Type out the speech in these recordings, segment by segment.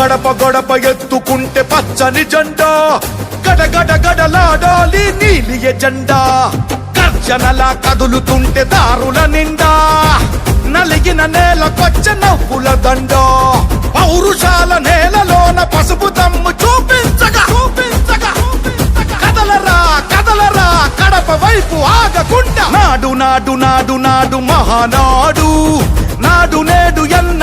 గడప గడప ఎత్తుకుంటే పచ్చని జెండా. గడ గడలాడాలి నీలి ఎజెండా. గర్జనలా కదులుతుంటే దారుల నిండా. నలిగిన నేలకొచ్చ నవ్వుల దండ. పౌరుషాల నేలలోన పసుపు తమ్ము చూపించగా. చూపించగా. కదలరా కదలరా కడప వైపు ఆగకుండా. నాడు నాడు నాడు నాడు మహానాడు. నాడు నేడు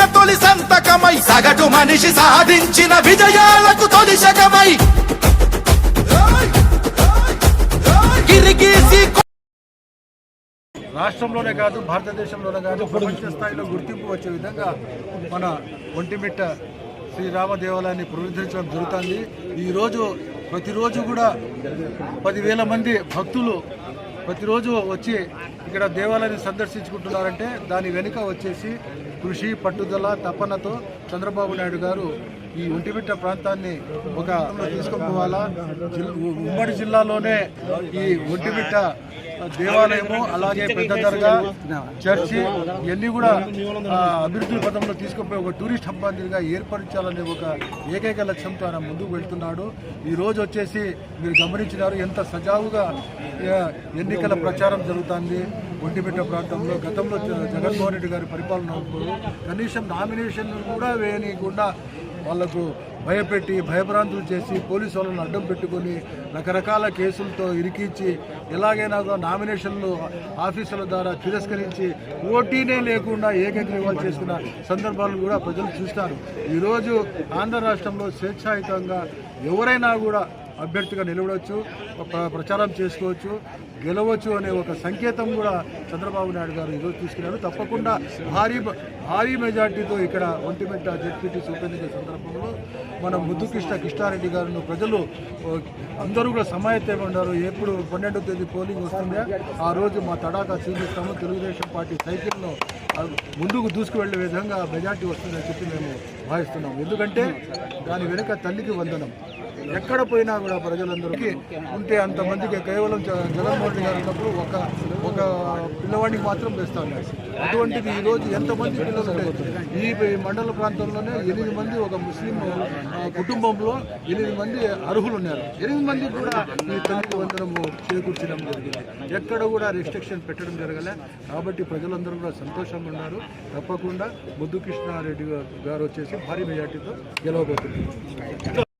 చేసిన తొలి సంతకమై సగటు మనిషి సాధించిన విజయాలకు తొలి శకమై. గిరిగీసి రాష్ట్రంలోనే కాదు భారతదేశంలోనే కాదు ప్రపంచ స్థాయిలో గుర్తింపు వచ్చే విధంగా మన ఒంటిమిట్ట శ్రీరామ దేవాలయాన్ని పునరుద్ధరించడం జరుగుతుంది. ఈరోజు ప్రతిరోజు కూడా పదివేల మంది భక్తులు ప్రతిరోజు వచ్చి ఇక్కడ దేవాలయాన్ని సందర్శించుకుంటున్నారంటే దాని వెనుక వచ్చేసి కృషి పట్టుదల తపనతో చంద్రబాబు నాయుడు గారు ఈ ఒంటిమిట్ట ప్రాంతాన్ని ఒక తీసుకుపోవాలా? ఉమ్మడి జిల్లాలోనే ఈ ఒంటిమిట్ట దేవాలయము అలాగే పెద్ద దర్గా చర్చి ఇవన్నీ కూడా అభివృద్ధి పథంలో తీసుకుపోయి ఒక టూరిస్ట్ హబ్ మాదిరిగా ఏర్పరచాలనే ఒక ఏకైక లక్ష్యంతో ఆయన ముందుకు వెళ్తున్నాడు. ఈ రోజు వచ్చేసి మీరు గమనించినారు ఎంత సజావుగా ఎన్నికల ప్రచారం జరుగుతుంది. ఒంటిమిట్ట ప్రాంతంలో గతంలో జగన్మోహన్ రెడ్డి గారి పరిపాలన కనీసం నామినేషన్ కూడా వేయనీయకుండా వాళ్ళకు భయపెట్టి భయభ్రాంతులు చేసి పోలీసు వాళ్ళని అడ్డం పెట్టుకొని రకరకాల కేసులతో ఇరికించి ఎలాగైనా కూడా నామినేషన్లు ఆఫీసుల ద్వారా తిరస్కరించి ఓటీనే లేకుండా ఏకగ్రీవాలు చేసుకున్న సందర్భాలు కూడా ప్రజలు చూస్తారు. ఈరోజు ఆంధ్ర రాష్ట్రంలో స్వేచ్ఛాయుతంగా ఎవరైనా కూడా అభ్యర్థిగా నిలబడవచ్చు ప్రచారం చేసుకోవచ్చు గెలవచ్చు అనే ఒక సంకేతం కూడా చంద్రబాబు నాయుడు గారు ఈరోజు తీసుకున్నారు. తప్పకుండా భారీ భారీ మెజార్టీతో ఇక్కడ ఒంటిమిట్ట జెడ్పీటీ ఉప సందర్భంలో మన ముద్దుకృష్ణ కృష్ణారెడ్డి గారిను ప్రజలు అందరూ కూడా సమాయత్తం ఉన్నారు. ఎప్పుడు పన్నెండో తేదీ పోలింగ్ వస్తుందో. ఆ రోజు మా తడాకా చూపిస్తాము తెలుగుదేశం పార్టీ సైకిల్ను ముందుకు దూసుకువెళ్ళే విధంగా మెజార్టీ వస్తుందని చెప్పి మేము భావిస్తున్నాం. ఎందుకంటే దాని వెనుక తల్లికి వందనం. ఎక్కడ పోయినా కూడా ప్రజలందరికీ ఉంటే అంతమందికి కేవలం జగన్మోహన్ రెడ్డి గారు ఉన్నప్పుడు ఒక ఒక పిల్లవాడికి మాత్రం వేస్తా ఉన్నారు అటువంటిది ఈరోజు ఎంతమంది పిల్లలు ఈ ఈ మండల ప్రాంతంలోనే ఎనిమిది మంది ఒక ముస్లిం కుటుంబంలో ఎనిమిది మంది అర్హులు ఉన్నారు. ఎనిమిది మందికి కూడా ఈ తల్లి వందనము చేకూర్చడం జరిగింది. ఎక్కడ కూడా రిస్ట్రిక్షన్ పెట్టడం జరగలే. కాబట్టి ప్రజలందరూ కూడా సంతోషంగా ఉన్నారు. తప్పకుండా ముద్దు కృష్ణారెడ్డి గారు వచ్చేసి భారీ మెజార్టీతో గెలవబోతున్నారు.